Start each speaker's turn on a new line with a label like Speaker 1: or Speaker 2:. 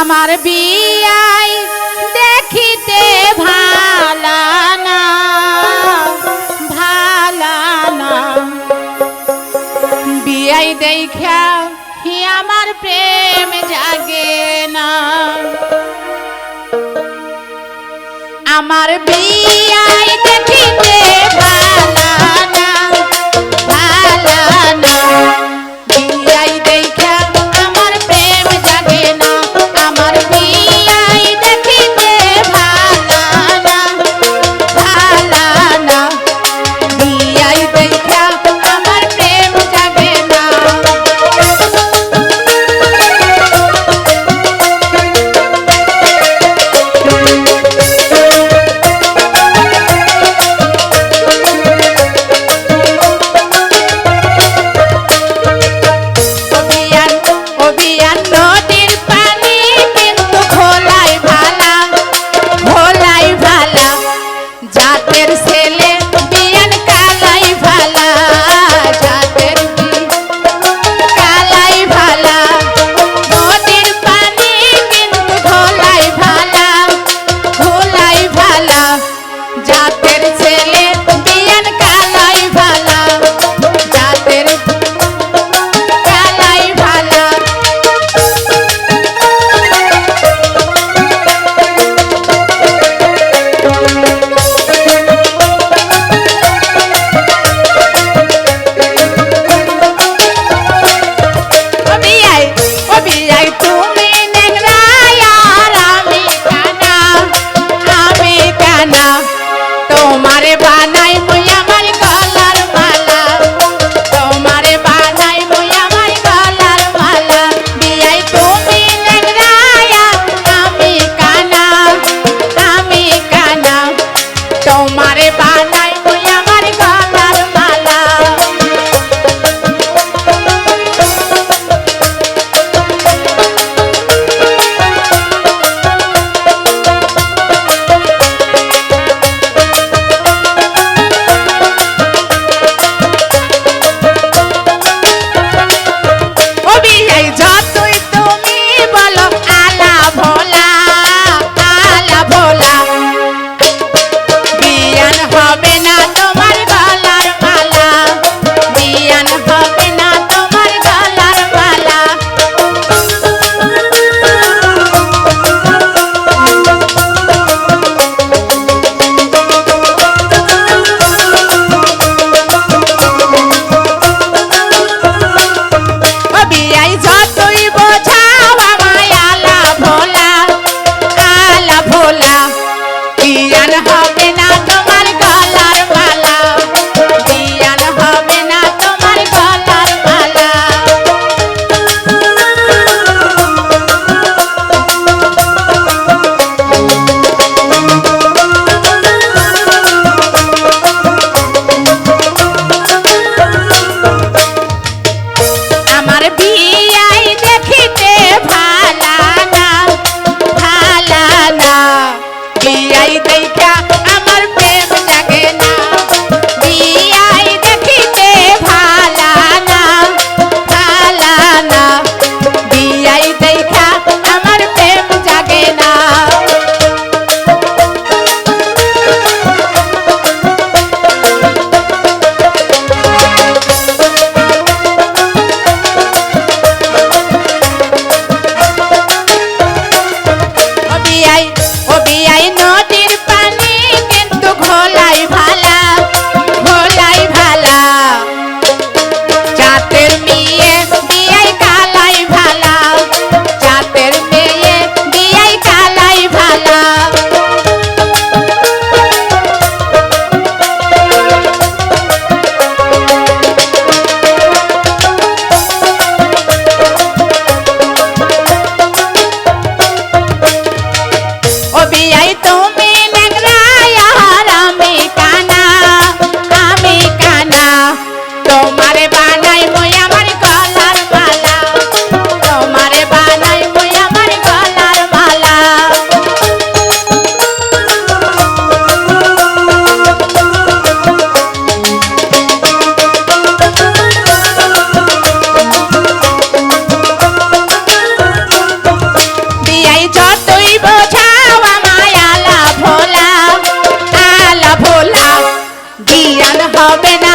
Speaker 1: আমার বিয়াই দেখিতে ভালা না ভালা না। বিয়াই দেখা হি আমার প্রেম জাগে না। আমার বিয়াই তুমি Come in.